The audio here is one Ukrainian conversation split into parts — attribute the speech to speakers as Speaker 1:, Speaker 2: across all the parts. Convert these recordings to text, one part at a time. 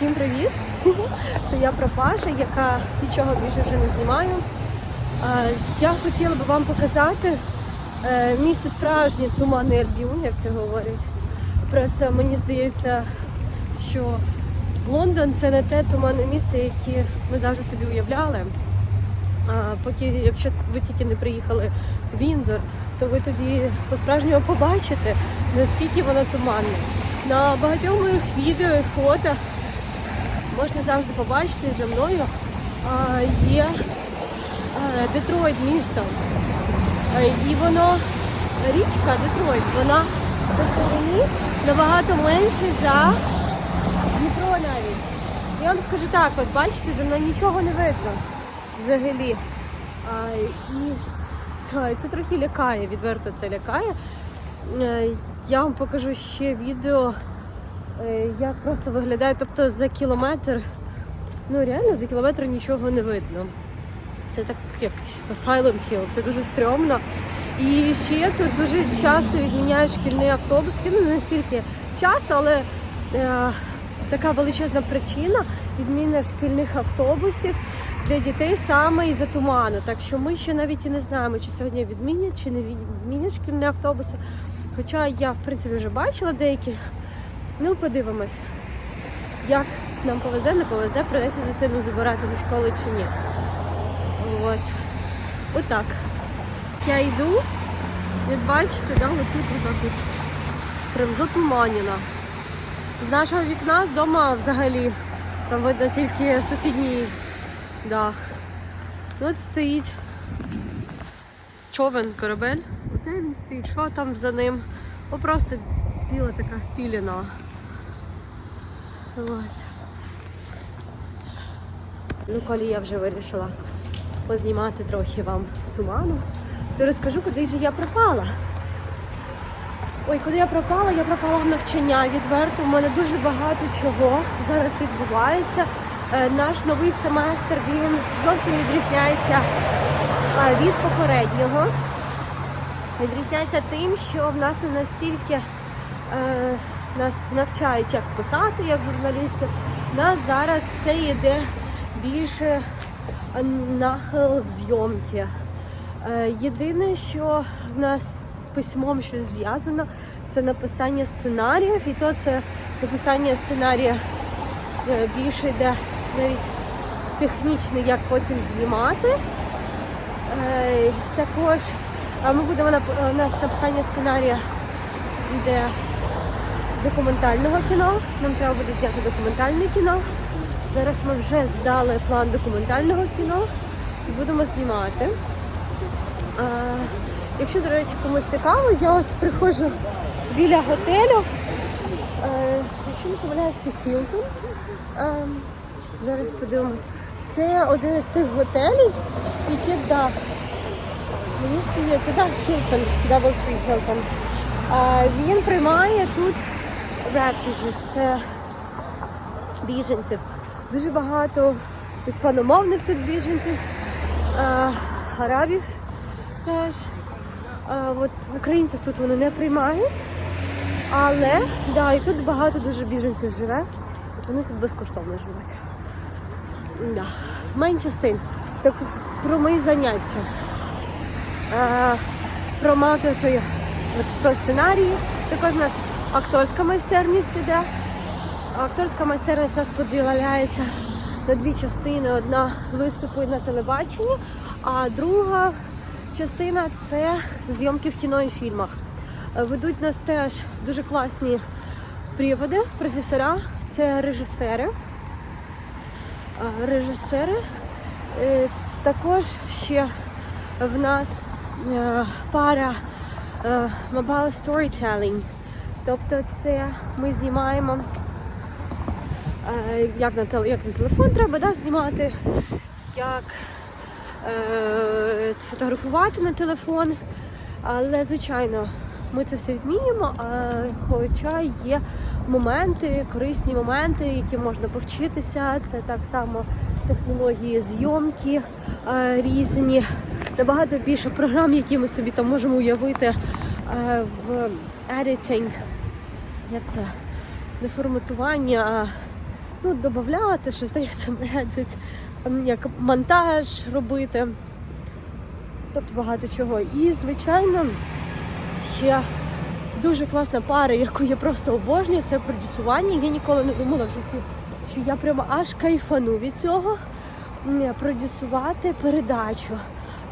Speaker 1: Всім привіт! Це я Пропаша, яка нічого більше вже не знімаю. Я хотіла би вам показати е, місце справжнє туманний Альбіон, як це говорять. Просто мені здається, що Лондон це не те туманне місце, яке ми завжди собі уявляли. А, поки, якщо ви тільки не приїхали в Вінзор, то ви тоді по-справжньому побачите, наскільки воно туманне. На багатьох моїх відео і фото можна завжди побачити за мною є Детройт місто. І воно, річка Детройт, вона по стороні набагато менше за Дніпро навіть. Я вам скажу так, от бачите, за мною нічого не видно взагалі. І це трохи лякає, відверто це лякає. Е, Я вам покажу ще відео, як просто виглядає. Тобто за кілометр, ну реально за кілометр нічого не видно. Це так як типа, Silent Hill, це дуже стрьомно. І ще тут дуже часто відміняють шкільний автобус. Ну, не настільки часто, але е, така величезна причина відміни шкільних автобусів для дітей саме із-за туману. Так що ми ще навіть і не знаємо, чи сьогодні відмінять, чи не відмінять шкільні автобуси. Хоча я, в принципі, вже бачила деякі. Ну, подивимось, як нам повезе, не повезе, придеться дитину забирати до школи чи ні. От. Отак. Я йду, от бачите, да, отут отак от. Прям затуманена. З нашого вікна, з дому взагалі, там видно тільки сусідній дах. От стоїть човен, корабель. Де він стоїть? Що там за ним? О, просто біла така піліна. От. Ну, коли я вже вирішила познімати трохи вам туману, то розкажу, куди ж я пропала. Ой, коли я пропала, я пропала в навчання відверто. У мене дуже багато чого зараз відбувається. Е, Наш новий семестр він зовсім відрізняється е, від попереднього. Відрізняється тим, що в нас не настільки е, нас навчають, як писати, як журналістів. У нас зараз все йде більше нахил в зйомки. Е, єдине, що в нас письмом щось зв'язано, це написання сценаріїв, і то це написання сценарія е, більше йде навіть технічний, як потім знімати. Е, Також ми будемо у нас написання сценарія йде документального кіно. Нам треба буде зняти документальне кіно. Зараз ми вже здали план документального кіно і будемо знімати. А, якщо, до речі, комусь цікаво, я от приходжу біля готелю. Е, якщо не помиляюсь, це Хілтон. Зараз подивимось. Це один із тих готелів, які дах. Мені здається, так, Hilton, Doubletree Hilton. А, він приймає тут refugees, це біженців. Дуже багато іспаномовних тут біженців, а, арабів теж. А, от українців тут вони не приймають. Але да, і тут багато дуже біженців живе. Вони тут безкоштовно живуть. Да. Менше з. Так про мої заняття. Е, про мати про сценарії. Також у нас акторська майстерність іде. Акторська майстерність нас поділяється на дві частини. Одна виступи на телебаченні, а друга частина це зйомки в кіно і фільмах. Ведуть нас теж дуже класні приводи, професора, це режисери. Режисери. Е, Також ще в нас е, пара е, mobile storytelling. Тобто це ми знімаємо е, як на, телефон треба да, знімати, як е, фотографувати на телефон. Але, звичайно, ми це все вміємо, хоча є моменти, корисні моменти, які можна повчитися. Це так само технології зйомки е, різні, набагато більше програм, які ми собі там можемо уявити в editing, як це не форматування, а ну, додати, що здається, медять, там, як монтаж робити. Тобто багато чого. І, звичайно, ще дуже класна пара, яку я просто обожнюю, це продюсування. Я ніколи не думала в житті, що я прямо аж кайфану від цього продюсувати передачу.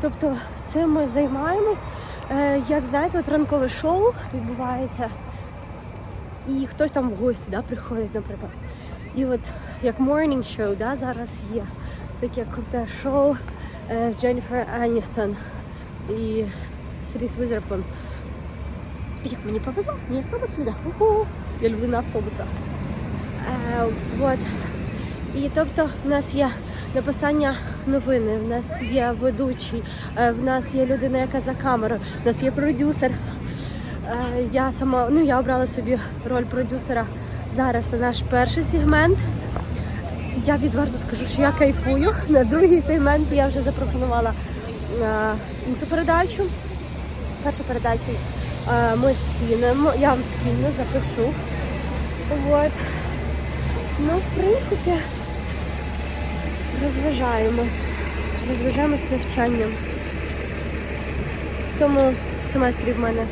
Speaker 1: Тобто цим ми займаємось. Е, як знаєте, от ранкове шоу відбувається, і хтось там в гості да, приходить, наприклад. І от як morning show, да, зараз є таке круте шоу е, з Дженніфер Аністон і Сріс Візерпон. Як мені повезло, мені автобус їде. Я людина автобуса. Е, от. І тобто в нас є написання новини, в нас є ведучий, е, в нас є людина, яка за камерою, в нас є продюсер. Е, Я сама ну я обрала собі роль продюсера зараз на наш перший сегмент. Я відверто скажу, що я кайфую. На другий сегмент я вже запропонувала е, іншу передачу. Першу передачу е, ми скинемо, я вам скину, запишу. Вот. Ну, в принципі, розважаємось. Розважаємось навчанням. В цьому семестрі в мене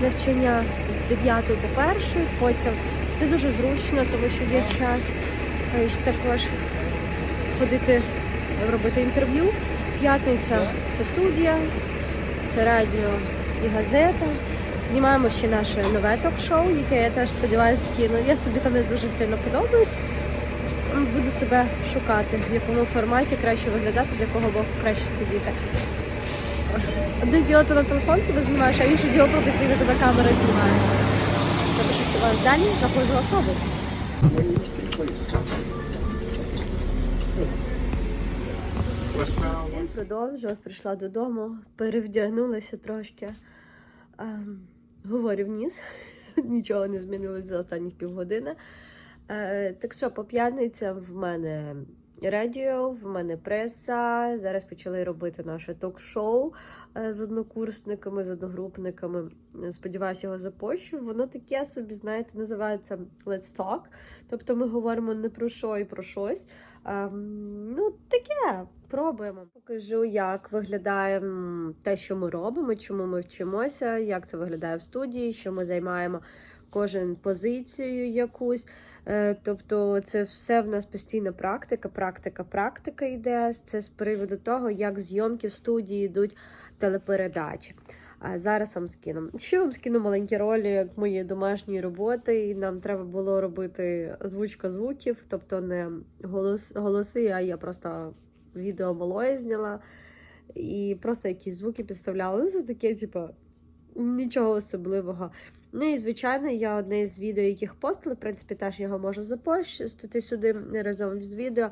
Speaker 1: навчання з 9 по 1, потім це дуже зручно, тому що є час е, також ходити робити інтерв'ю. П'ятниця це студія, це радіо і газета. Знімаємо ще наше нове ток-шоу, яке я теж сподіваюся скину. Я собі там не дуже сильно подобаюсь. Буду себе шукати, в якому форматі краще виглядати, з якого боку краще сидіти. Одне діло ти на телефон себе знімаєш, а інше діло професійно тебе камера знімає. Запишуся вас далі, заходжу в автобус. Всім продовжую. Прийшла додому, перевдягнулася трошки. Ем, говорю вниз. Нічого не змінилось за останні півгодини. Е, так що по п'ятницям в мене радіо, в мене преса. Зараз почали робити наше ток-шоу е, з однокурсниками, з одногрупниками. Сподіваюся, його запущу. Воно таке собі, знаєте, називається Let's Talk. Тобто ми говоримо не про що і про щось. Ем, ну, таке, пробуємо. Покажу, як виглядає те, що ми робимо, чому ми вчимося, як це виглядає в студії, що ми займаємо кожен позицію якусь. Е, Тобто, це все в нас постійна практика, практика, практика йде. Це з приводу того, як зйомки в студії йдуть телепередачі. А зараз вам скину. Ще вам скину маленькі ролі як моєї домашньої роботи. І нам треба було робити озвучка звуків, тобто не голос, голоси, а я просто відео малої зняла і просто якісь звуки підставляла. Ну, Це таке, типу, нічого особливого. Ну і звичайно, я одне з відео, яких постили, в принципі, теж його можу запостити сюди разом з відео.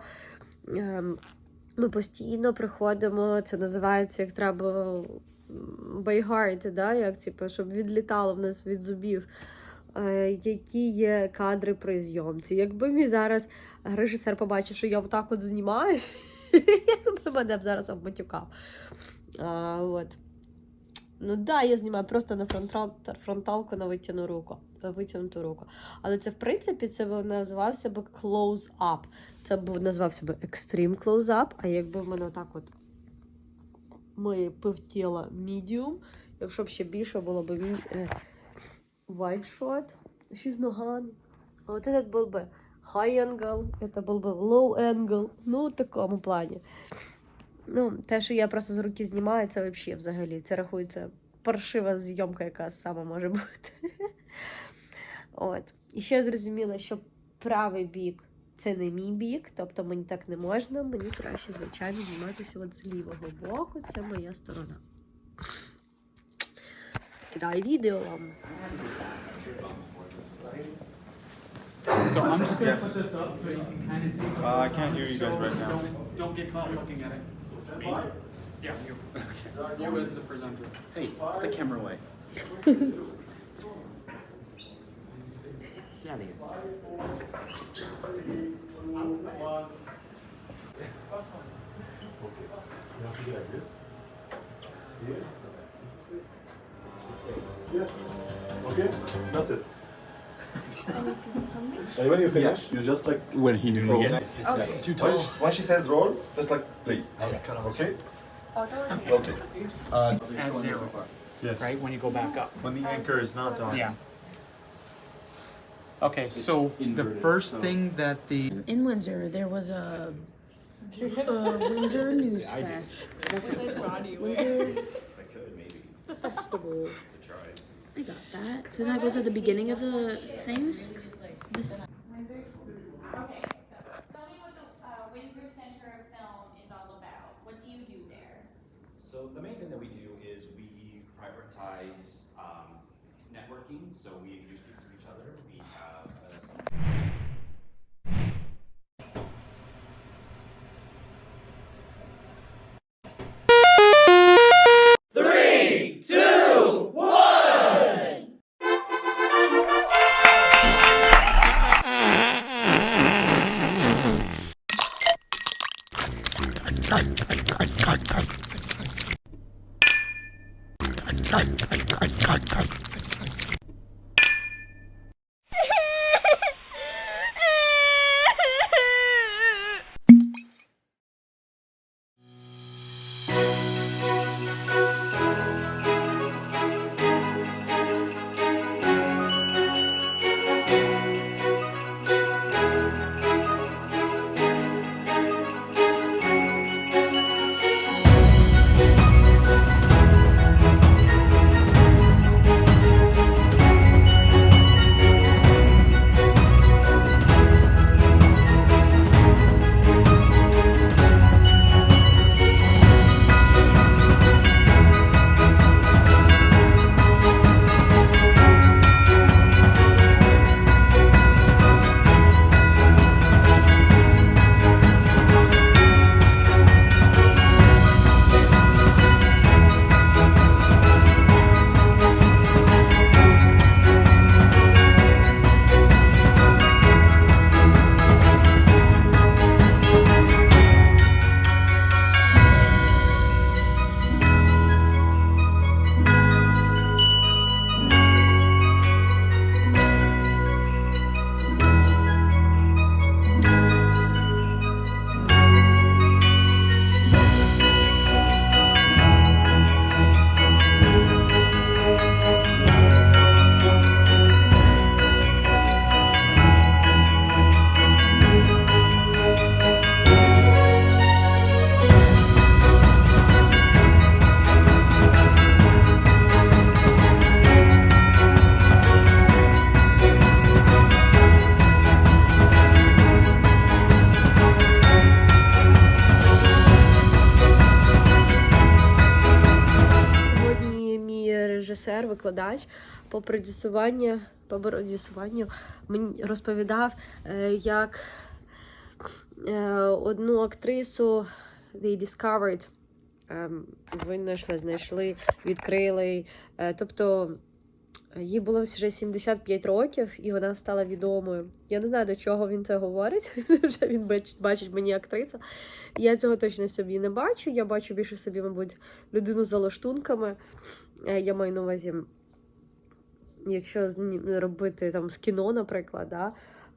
Speaker 1: Ем, Ми постійно приходимо, це називається як треба by heart, да? як, типу, щоб відлітало в нас від зубів. Е, Які є кадри при зйомці. Якби мій зараз режисер побачив, що я отак от знімаю, би мене б зараз обматюкав. А, от. Ну да, я знімаю просто на фронтал, фронталку на витягну руку, витягнуту руку. Але це, в принципі, це б називався б close-up. Це б називався б extreme close-up, а якби в мене отак от моє півтіла medium, якщо б ще більше було б е, wide shot, ще з ногами. А от этот був би high angle, це був би low angle, ну, в такому плані. Ну, те, що я просто з руки знімаю, це взагалі взагалі. Це рахується паршива зйомка, яка саме може бути. От. І ще зрозуміла, що правий бік це не мій бік, тобто мені так не можна, мені краще, звичайно, зніматися от з лівого боку, це моя сторона. Кидаю відео вам.
Speaker 2: So I'm just gonna
Speaker 3: Yes.
Speaker 2: put this up so you can kind of see.
Speaker 3: Uh, I can't hear you guys right now.
Speaker 2: Don't, don't get caught looking at it. Me? Yeah, you. You as the presenter.
Speaker 4: Hey, put the camera away. Get out of here.
Speaker 3: Okay, that's it. And when you finish, you just like
Speaker 4: When he
Speaker 3: roll.
Speaker 4: again.
Speaker 3: It's too tall. When she, when she says roll, just like play. Okay. Okay.
Speaker 2: Uh, At zero,
Speaker 5: Yes.
Speaker 2: right? When you go back up.
Speaker 5: When the anchor is not on.
Speaker 2: Yeah. Okay, so the
Speaker 4: inverted,
Speaker 2: first
Speaker 4: so-
Speaker 2: thing that the
Speaker 6: In Windsor, there was a, a Windsor News Fest. Windsor Festival. I got that. So that goes at the beginning of the things. This
Speaker 7: Okay, so the Windsor Center of Film is all about. What do you do there?
Speaker 8: So the main thing that we do is we prioritize um, networking. So we introduce people to each other. We have uh, some
Speaker 1: Сьогодні режисер, викладач по продюсуванню, по продюсуванню мені розповідав, е, як е, одну актрису they discovered, ем, винайшли, знайшли, відкрили. Е, Тобто їй було вже 75 років, і вона стала відомою. Я не знаю, до чого він це говорить. Вже він бач- бачить мені актрису. Я цього точно собі не бачу. Я бачу більше собі, мабуть, людину за лаштунками. Е, Я маю на увазі, якщо робити там з кіно, наприклад, да,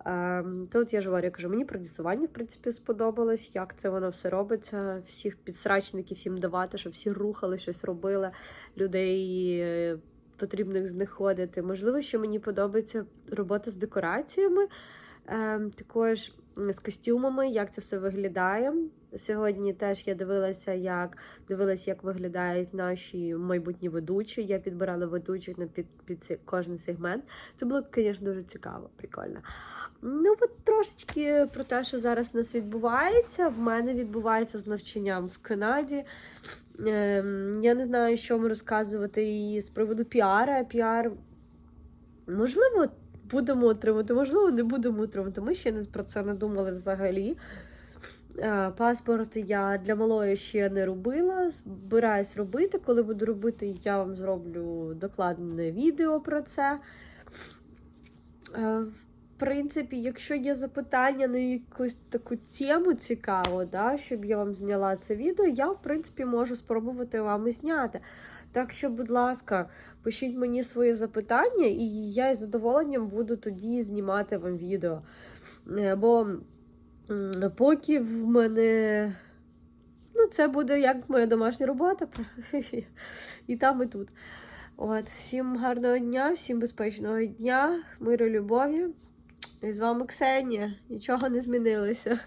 Speaker 1: ем, то от я ж я кажу, мені продюсування, в принципі, сподобалось, як це воно все робиться, всіх підсрачників всім давати, щоб всі рухали, щось робили, людей е, потрібних знаходити. Можливо, що мені подобається робота з декораціями, ем, також з костюмами, як це все виглядає. Сьогодні теж я дивилася, як дивилась, як виглядають наші майбутні ведучі. Я підбирала ведучих на під, під кожен сегмент. Це було, звісно, дуже цікаво, прикольно. Ну, от трошечки про те, що зараз у нас відбувається. В мене відбувається з навчанням в Канаді. Ем, я не знаю, що вам розказувати і з приводу піара. Піар, можливо, будемо отримати, можливо, не будемо отримати. Ми ще не про це не думали взагалі. Е, Паспорт я для малої ще не робила. Збираюсь робити. Коли буду робити, я вам зроблю докладне відео про це. Е, В принципі, якщо є запитання на якусь таку тему цікаву, да, щоб я вам зняла це відео, я, в принципі, можу спробувати вам і зняти. Так що, будь ласка, Пишіть мені свої запитання, і я із задоволенням буду тоді знімати вам відео. Е, Бо поки в мене. Ну, це буде як моя домашня робота. І там, і тут. От, всім гарного дня, всім безпечного дня, миру, любові. І з вами Ксенія. Нічого не змінилося.